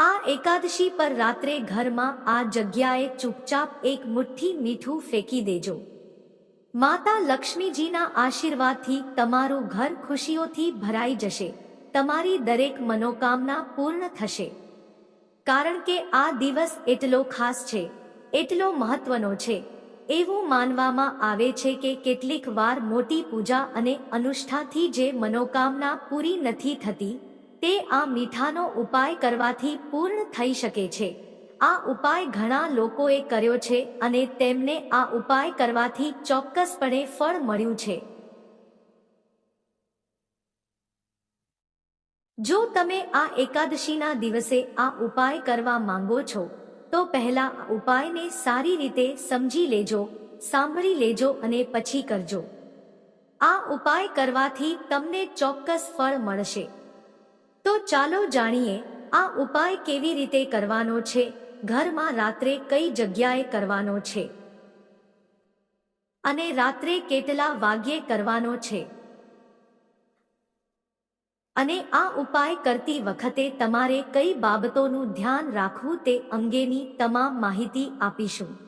આ એકાદશી પર રાત્રે ઘરમાં આ જગ્યાએ ચૂપચાપ એક મુઠ્ઠી મીઠું ફેંકી દેજો. માતા લક્ષ્મીજીના આશીર્વાદથી તમારું ઘર ખુશીઓથી ભરાઈ જશે. તમારી દરેક મનોકામના પૂર્ણ થશે. કારણ કે આ દિવસ એટલો ખાસ છે, એટલો મહત્વનો છે. એવું માનવામાં આવે છે કે કેટલીક વાર મોટી પૂજા અને અનુષ્ઠાથી જે મનોકામના પૂરી નથી થતી તે આ મીઠાનો ઉપાય કરવાથી પૂર્ણ થઈ શકે છે. આ ઉપાય ઘણા લોકોએ કર્યો છે અને તેમને આ ઉપાય કરવાથી ચોક્કસપણે ફળ મળ્યું છે. જો તમે આ એકાદશીના દિવસે આ ઉપાય કરવા માંગો છો, તો પહેલા ઉપાયને સારી રીતે સમજી લેજો, સાંભળી લેજો અને પછી કરજો. આ ઉપાય કરવાથી તમને ચોક્કસ ફળ મળશે. તો ચાલો જાણીએ, આ ઉપાય કેવી રીતે કરવાનો છે? ઘરમાં રાત્રે કઈ જગ્યાએ કરવાનો છે? અને રાત્રે કેટલા વાગ્યે કરવાનો છે? અને આ ઉપાય કરતી વખતે તમારે કઈ બાબતોનું ધ્યાન રાખવું તે અંગેની તમામ માહિતી આપીશું.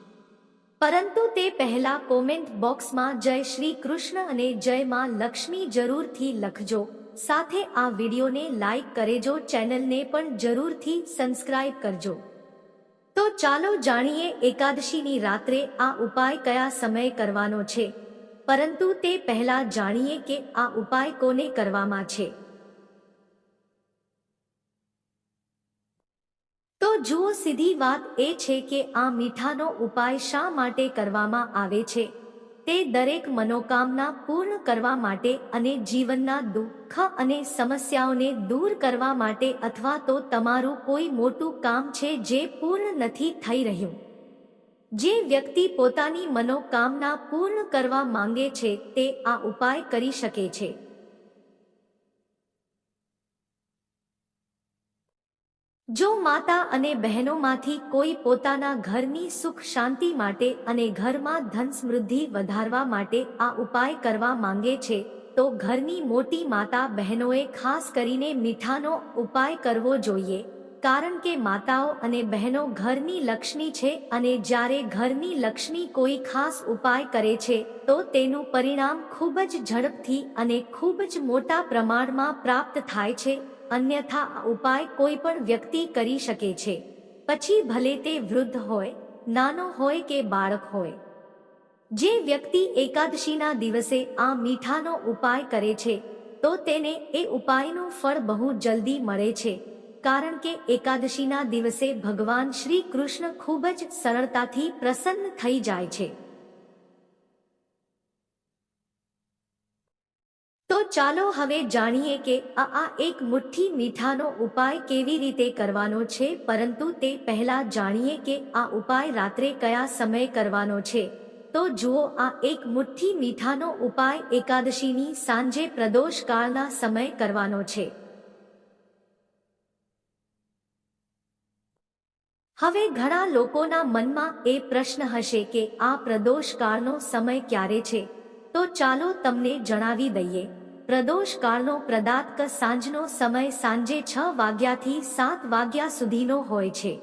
પરંતુ તે પહેલા કોમેન્ટ બોક્સમાં જય શ્રી કૃષ્ણ અને જય માં લક્ષ્મી જરૂરથી લખજો. સાથે આ વિડીયોને લાઈક કરેજો, ચેનલને પણ જરૂરથી સબસ્ક્રાઇબ કરજો. તો ચાલો જાણીએ એકાદશીની રાત્રે આ ઉપાય કયા સમયે કરવાનો છે? પરંતુ તે પહેલા જાણીએ કે આ ઉપાય કોને કરવામાં છે. તો જુઓ સીધી વાત એ છે કે આ મીઠાનો ઉપાય શા માટે કરવામાં આવે છે? તે દરેક મનોકામના પૂર્ણ કરવા માટે અને જીવનના દુઃખ અને સમસ્યાઓને દૂર કરવા માટે અથવા તો તમારું કોઈ મોટું કામ છે જે પૂર્ણ નથી થઈ રહ્યું. જે વ્યક્તિ પોતાની મનોકામના પૂર્ણ કરવા માંગે છે, તે આ ઉપાય કરી શકે છે. જો માતા અને બહેનોમાંથી કોઈ પોતાના ઘરની સુખ શાંતિ માટે અને ઘરમાં ધન સમૃદ્ધિ વધારવા માટે આ ઉપાય કરવા માંગે છે, તો ઘરની મોટી માતા બહેનોએ ખાસ કરીને મીઠાનો ઉપાય કરવો જોઈએ, કારણ કે માતાઓ અને બહેનો ઘરની લક્ષ્મી છે અને જ્યારે ઘરની લક્ષ્મી કોઈ ખાસ ઉપાય કરે છે, તો તેનું પરિણામ ખૂબ જ ઝડપથી અને ખૂબ જ મોટા પ્રમાણમાં પ્રાપ્ત થાય છે. અન્યથા ઉપાય કોઈ પણ વ્યક્તિ કરી શકે છે. પછી ભલે તે વૃદ્ધ હોય, નાનો હોય કે બાળક હોય. જે વ્યક્તિ એકાદશીના દિવસે આ મીઠાનો ઉપાય કરે છે, તો તેને એ ઉપાયનું ફળ બહુ જલ્દી મળે છે, કારણ કે એકાદશીના દિવસે ભગવાન શ્રી કૃષ્ણ ખૂબ જ સરળતાથી પ્રસન્ન થઈ જાય છે તો ચાલો હવે જાણીએ કે આ આ એક મુઠ્ઠી મીઠાનો ઉપાય કેવી રીતે કરવાનો છે, પરંતુ તે પહેલા જાણીએ કે આ ઉપાય રાત્રે કયા સમયે કરવાનો છે. તો જુઓ, આ એક મુઠ્ઠી મીઠાનો ઉપાય એકાદશીની સાંજે પ્રદોષ કાળના સમય કરવાનો છે. હવે ઘણા લોકોના મનમાં એ પ્રશ્ન હશે કે આ પ્રદોષ કાળનો સમય ક્યારે છે? તો ચાલો તમને જણાવી દઈએ. પ્રદોષ કાળનો પ્રદાત્ક સાંજનો સમય સાંજે છ વાગ્યાથી સાત વાગ્યા સુધીનો હોય છે.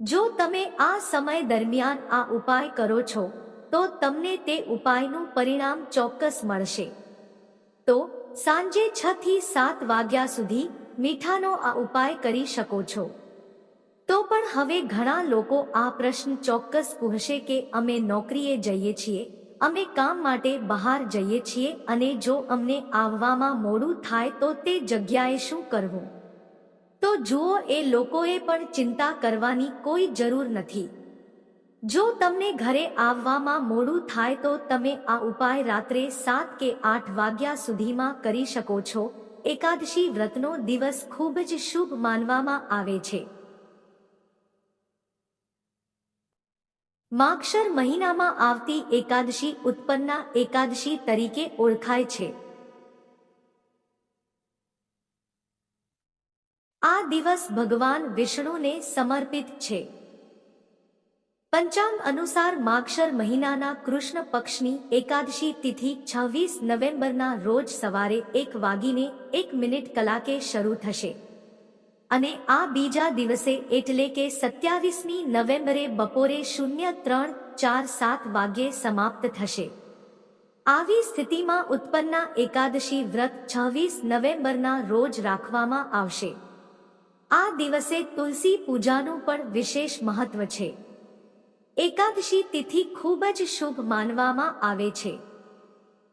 જો તમે આ સમય દરમિયાન આ ઉપાય કરો છો, તો તમને તે ઉપાયનું પરિણામ ચોક્કસ મળશે. તો સાંજે છ થી સાત વાગ્યા સુધી મીઠાનો આ ઉપાય કરી શકો છો. તો પણ હવે ઘણા લોકો આ પ્રશ્ન ચોક્કસ પૂછશે કે અમે નોકરીએ જઈએ છીએ, અમે કામ માટે બહાર જઈએ છીએ અને જો અમને આવવામાં મોડું થાય તો તે જગ્યાએ શું કરવું? તો જુઓ, એ લોકોએ પણ ચિંતા કરવાની કોઈ જરૂર નથી. જો તમને ઘરે આવવામાં મોડું થાય તો તમે આ ઉપાય રાત્રે સાત કે આઠ વાગ્યા સુધીમાં કરી શકો છો. એકાદશી વ્રતનો દિવસ ખૂબ જ શુભ માનવામાં આવે છે. માગશર મહિનામાં આવતી એકાદશી ઉત્પન્ના એકાદશી તરીકે ઓળખાય છે. આ દિવસ ભગવાન વિષ્ણુને સમર્પિત છે. પંચાંગ અનુસાર માક્ષર મહિનાના કૃષ્ણ પક્ષની એકાદશી તિથિ છવ્વીસ નવેમ્બરના રોજ સવારે એક વાગીને એક મિનિટ કલાકે શરૂ થશે. અને આ બીજા દિવસે એટલે કે સત્યાવીસમી નવેમ્બરે બપોરે શૂન્ય ત્રણ ચાર સાત વાગ્યે સમાપ્ત થશે. આવી સ્થિતિમાં ઉત્પન્ના એકાદશી વ્રત છવ્વીસ નવેમ્બરના રોજ રાખવામાં આવશે. આ દિવસે તુલસી પૂજાનું પણ વિશેષ મહત્વ છે. એકાદશી તિથિ ખૂબ જ શુભ માનવામાં આવે છે.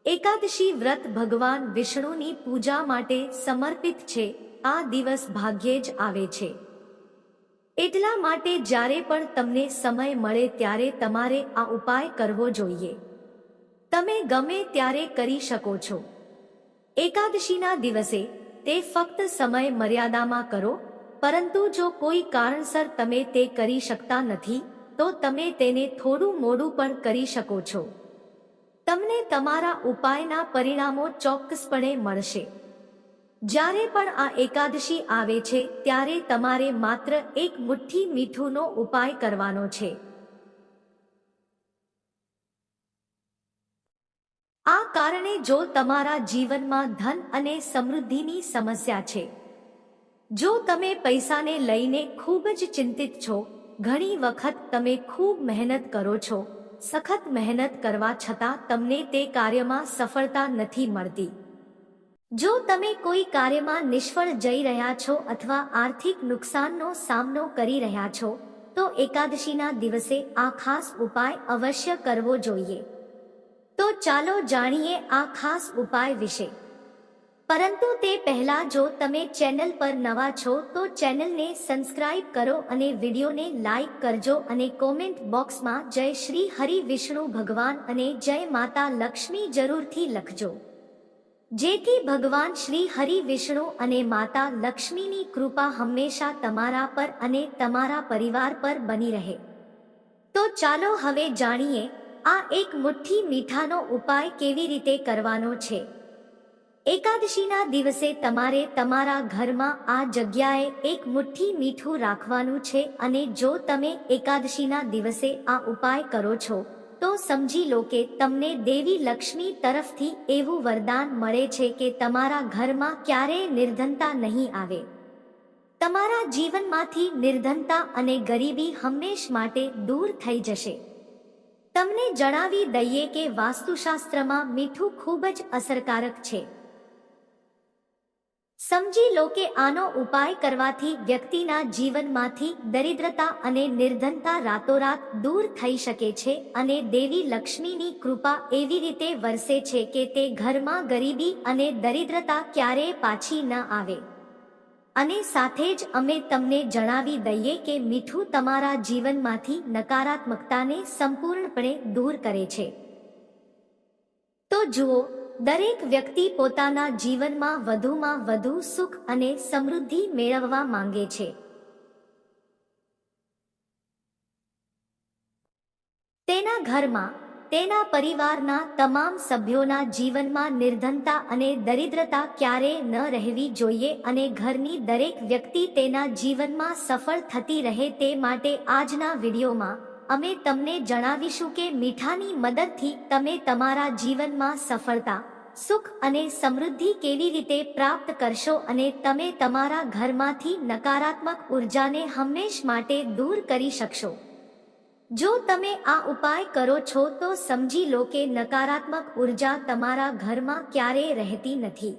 એકાદશી વ્રત ભગવાન વિષ્ણુની પૂજા માટે સમર્પિત છે આ દિવસ ભાગ્યે જ આવે છે. એટલા માટે જ્યારે પણ તમને સમય મળે ત્યારે તમારે આ ઉપાય કરવો જોઈએ. તમે ગમે ત્યારે કરી શકો છો. એકાદશીના દિવસે તે ફક્ત સમય મર્યાદામાં કરો, પરંતુ જો કોઈ કારણસર તમે તે કરી શકતા નથી, તો તમે તેને થોડું મોડું પણ કરી શકો છો. તમને તમારા ઉપાયના પરિણામો ચોક્કસપણે મળશે. જ્યારે પણ આ એકાદશી આવે છે, ત્યારે તમારે માત્ર એક મુઠ્ઠી મીઠુંનો ઉપાય કરવાનો છે. આ કારણે જો તમારા જીવનમાં ધન અને સમૃદ્ધિની સમસ્યા છે, જો તમે પૈસાને લઈને ખૂબ જ ચિંતિત છો, ઘણી વખત તમે ખૂબ મહેનત કરો છો, સખત મહેનત કરવા છતાં તમને તે કાર્યમાં સફળતા નથી મળતી. જો તમે કોઈ કાર્યમાં નિષ્ફળ જઈ રહ્યા છો અથવા આર્થિક નુકસાનનો સામનો કરી રહ્યા છો, તો એકાદશીના દિવસે આ ખાસ ઉપાય અવશ્ય કરવો જોઈએ. તો ચાલો જાણીએ આ ખાસ ઉપાય વિશે. પરંતુ તે પહેલા જો તમે ચેનલ પર નવા છો, તો ચેનલને સબસ્ક્રાઇબ કરો અને વિડીયોને લાઈક કરજો અને કોમેન્ટ બોક્સમાં જય શ્રી હરિ વિષ્ણુ ભગવાન અને જય માતા લક્ષ્મી જરૂરથી લખજો. જેથી ભગવાન શ્રી હરિ વિષ્ણુ અને માતા લક્ષ્મીની કૃપા હંમેશા તમારા પર અને તમારા પરિવાર પર બની રહે. તો ચાલો હવે જાણીએ, આ એક મુઠ્ઠી મીઠાનો ઉપાય કેવી રીતે કરવાનો છે? એકાદશીના દિવસે તમારે તમારા ઘરમાં આ જગ્યાએ એક મુઠ્ઠી મીઠું રાખવાનું છે અને જો તમે એકાદશીના દિવસે આ ઉપાય કરો છો તો સમજી લો કે તમને દેવી લક્ષ્મી તરફથી એવું વરદાન મળે છે કે તમારા ઘરમાં ક્યારેય નિર્ધનતા નહીં આવે. તમારા જીવનમાંથી નિર્ધનતા અને ગરીબી હંમેશ માટે દૂર થઈ જશે. તમને જણાવી દઈએ કે વાસ્તુશાસ્ત્રમાં મીઠું ખૂબ જ અસરકારક છે. સમજી લો કે આનો ઉપાય કરવાથી વ્યક્તિના જીવનમાંથી દરિદ્રતા અને નિર્ધનતા રાતોરાત દૂર થઈ શકે છે અને દેવી લક્ષ્મીની કૃપા એવી રીતે વરસે છે કે તે ઘરમાં ગરીબી અને દરિદ્રતા ક્યારેય પાછી ન આવે. અને સાથે જ અમે તમને જણાવી દઈએ કે મીઠું તમારા જીવનમાંથી નકારાત્મકતાને સંપૂર્ણપણે દૂર કરે છે. તો જુઓ દરેક વ્યક્તિ પોતાના જીવનમાં વધુમાં વધુ સુખ અને સમૃદ્ધિ મેળવવા માંગે છે. તેના ઘરમાં, તેના પરિવારના તમામ સભ્યોના જીવનમાં નિર્ધનતા અને દરિદ્રતા ક્યારેય ન રહેવી જોઈએ અને ઘરની દરેક વ્યક્તિ તેના જીવનમાં સફળ થતી રહે તે માટે આજના વિડીયોમાં અમે તમને જણાવીશું કે મીઠાની મદદથી તમે તમારા જીવનમાં સફળતા, સુખ અને સમૃદ્ધિ કેવી રીતે પ્રાપ્ત કરશો અને તમે તમારા ઘરમાંથી નકારાત્મક ઉર્જાને હંમેશ માટે દૂર કરી શકશો. જો તમે આ ઉપાય કરો છો તો સમજી લો કે નકારાત્મક ઊર્જા તમારા ઘરમાં ક્યારેય રહેતી નથી.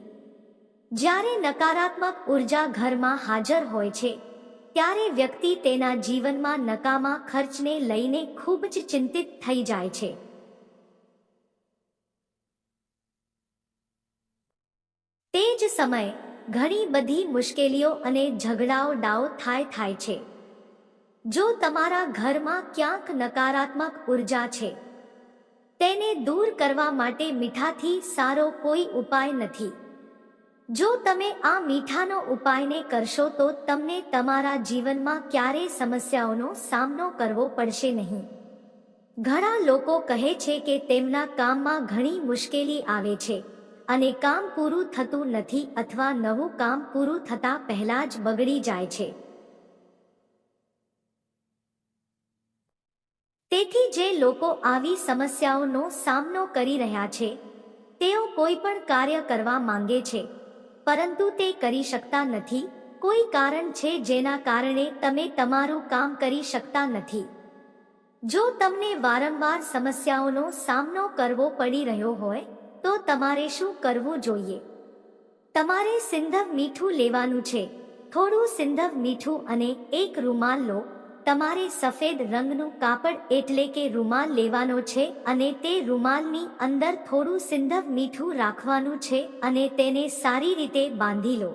જ્યારે નકારાત્મક ઊર્જા ઘરમાં હાજર હોય છે ત્યારે વ્યક્તિ તેના જીવનમાં નકામા ખર્ચને લઈને ખૂબ જ ચિંતિત થઈ જાય છે. તે જ સમયે ઘણી બધી મુશ્કેલીઓ અને ઝઘડાઓ ડાઓ થાય થાય છે. જો તમારા ઘરમાં ક્યાંક નકારાત્મક ઊર્જા છે, તેને દૂર કરવા માટે મીઠાથી સારો કોઈ ઉપાય નથી. જો તમે આ મીઠાનો ઉપાયને કરશો તો તમને તમારા જીવનમાં ક્યારેય સમસ્યાઓનો સામનો કરવો પડશે નહીં. ઘણા લોકો કહે છે કે તેમના કામમાં ઘણી મુશ્કેલી આવે છે અને કામ પૂરું થતું નથી અથવા નવું કામ પૂરું થતા પહેલા જ બગડી જાય છે. તેથી જે લોકો આવી સમસ્યાઓનો સામનો કરી રહ્યા છે, તેઓ કોઈ પણ કાર્ય કરવા માંગે છે. પરંતુ તે કરી શકતા નથી. કોઈ કારણ છે જેના કારણે તમે તમારું કામ કરી શકતા નથી. જો તમને વારંવાર સમસ્યાઓનો સામનો કરવો પડી રહ્યો હોય, તો તમારે શું કરવું જોઈએ? તમારે સિંધવ મીઠું લેવાનું છે. થોડું સિંધવ મીઠું અને એક રૂમાલ લો. તમારે સફેદ રંગનું કાપડ એટલે કે રૂમાલ લેવાનો છે અને તે રૂમાલની અંદર થોડું સિંધવ મીઠું રાખવાનું છે અને તેને સારી રીતે બાંધી લો.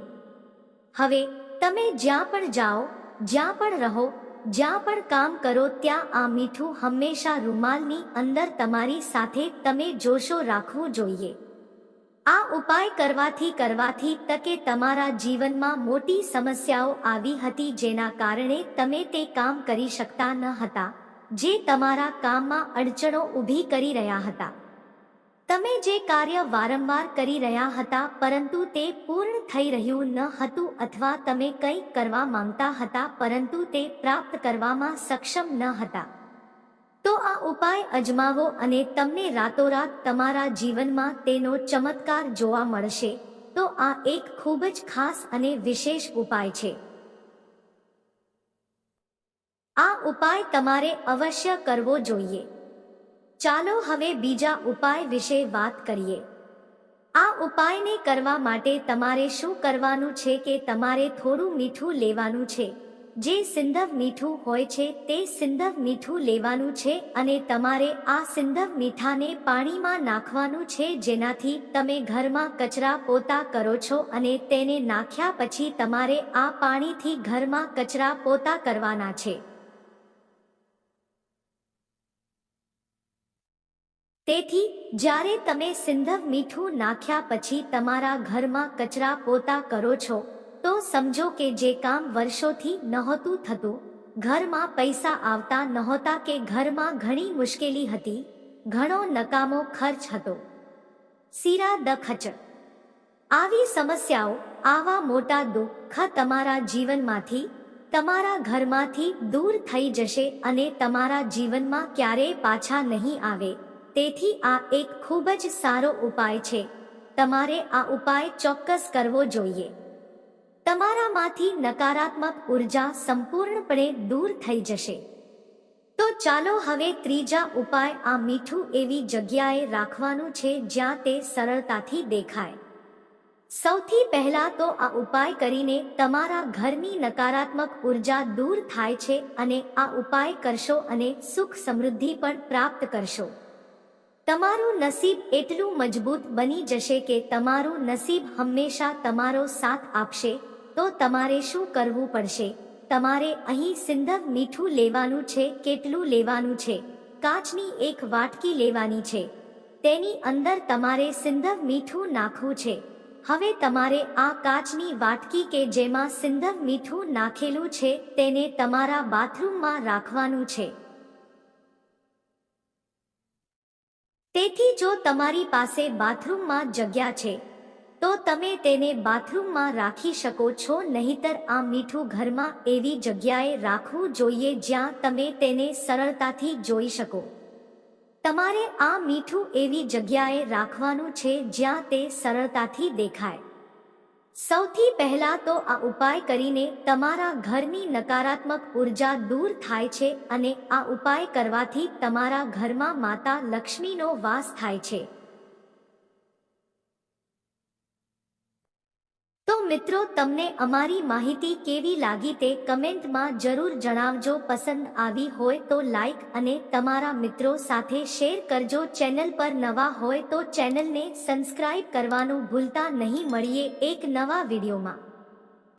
હવે, તમે જ્યાં પણ જાઓ, જ્યાં પણ રહો, જ્યાં પણ કામ કરો ત્યાં આ મીઠું હંમેશા રૂમાલની અંદર તમારી સાથે તમે જોશો રાખવું જોઈએ. આ ઉપાય કરવાથી કરવાથી તકે તમારા જીવનમાં મોટી સમસ્યાઓ આવી હતી જેના કારણે તમે તે કામ કરી શકતા ન હતા, જે તમારા કામમાં અડચણો ઊભી કરી રહ્યા હતા. તમે જે કાર્ય વારંવાર કરી રહ્યા હતા, પરંતુ તે પૂર્ણ થઈ રહ્યું ન હતું અથવા તમે કંઈક કરવા માંગતા હતા, પરંતુ તે પ્રાપ્ત કરવામાં સક્ષમ ન હતા. તો આ ઉપાય અજમાવો અને તમને રાતોરાત તમારા જીવનમાં તેનો ચમત્કાર જોવા મળશે. તો આ એક ખૂબ જ ખાસ અને વિશેષ ઉપાય છે. આ ઉપાય તમારે અવશ્ય કરવો જોઈએ. ચાલો હવે બીજા ઉપાય વિશે વાત કરીએ. આ ઉપાયને કરવા માટે તમારે શું કરવાનું છે કે તમારે થોડું મીઠું લેવાનું છે? જે સિંધવ મીઠું હોય છે તે સિંધવ મીઠું લેવાનું છે અને તમારે આ સિંધવ મીઠાને પાણીમાં નાખવાનું છે જેનાથી તમે ઘરમાં કચરા પોતા કરો છો અને તેને નાખ્યા પછી તમારે આ પાણીથી ઘરમાં કચરા પોતા કરવાના છે. તેથી, જ્યારે તમે સિંધવ મીઠું નાખ્યા પછી તમારા ઘરમાં કચરા પોતા કરો છો તો સમજો કે જે કામ વર્ષોથી નહોતું થતું, ઘરમાં પૈસા આવતા નહોતા કે ઘરમાં ઘણી મુશ્કેલી હતી, ઘણો નકામો ખર્ચ હતો. સીરા દ ખચ આવી સમસ્યાઓ, આવા મોટા દુઃખ તમારા જીવનમાંથી, તમારા ઘરમાંથી દૂર થઈ જશે અને તમારા જીવનમાં ક્યારેય પાછા નહીં આવે. તેથી આ એક ખૂબ જ સારો ઉપાય છે. તમારે આ ઉપાય ચોક્કસ કરવો જોઈએ. તમારામાંથી નકારાત્મક ઊર્જા સંપૂર્ણપણે દૂર થઈ જશે. તો ચાલો હવે ત્રીજા ઉપાય આ મીઠું એવી જગ્યાએ રાખવાનું છે જ્યાં તે સરળતાથી દેખાય. સૌથી પહેલા તો આ ઉપાય કરીને તમારા ઘરની નકારાત્મક ઊર્જા દૂર થાય છે અને આ ઉપાય કરશો અને સુખ સમૃદ્ધિ પણ પ્રાપ્ત કરશો. તમારું નસીબ એટલું મજબૂત બની જશે કે તમારું નસીબ હંમેશા તમારો સાથ આપશે. તો તમારે શું કરવું પડશે? તમારે અહીં સિંધવ મીઠું લેવાનું છે, કેટલું લેવાનું છે? કાચની એક વાટકી લેવાની છે. તેની અંદર તમારે સિંધવ મીઠું નાખવું છે. હવે તમારે આ કાચની વાટકી કે જેમાં સિંધવ મીઠું નાખેલું છે, તેને તમારા બાથરૂમમાં રાખવાનું છે. તેથી જો તમારી પાસે બાથરૂમમાં જગ્યા છે તો તમે તેને બાથરૂમમાં રાખી શકો છો, નહીતર આ મીઠું ઘરમાં એવી જગ્યાએ રાખવું જોઈએ જ્યાં તમે તેને સરળતાથી જોઈ શકો. તમારે આ મીઠું એવી જગ્યાએ રાખવાનું છે જ્યાં તે સરળતાથી દેખાય. સૌથી પહેલા તો આ ઉપાય કરીને તમારા ઘરની નકારાત્મક ઊર્જા દૂર થાય છે અને આ ઉપાય કરવાથી તમારા ઘરમાં માતા લક્ષ્મીનો વાસ થાય છે. તો મિત્રો, તમને અમારી માહિતી કેવી લાગી તે કમેન્ટમાં જરૂર જણાવજો. પસંદ આવી હોય તો લાઈક અને તમારા મિત્રો સાથે શેર કરજો. ચેનલ પર નવા હોય તો ચેનલને સબસ્ક્રાઇબ કરવાનું ભૂલતા નહીં. મળીએ એક નવા વિડીયોમાં.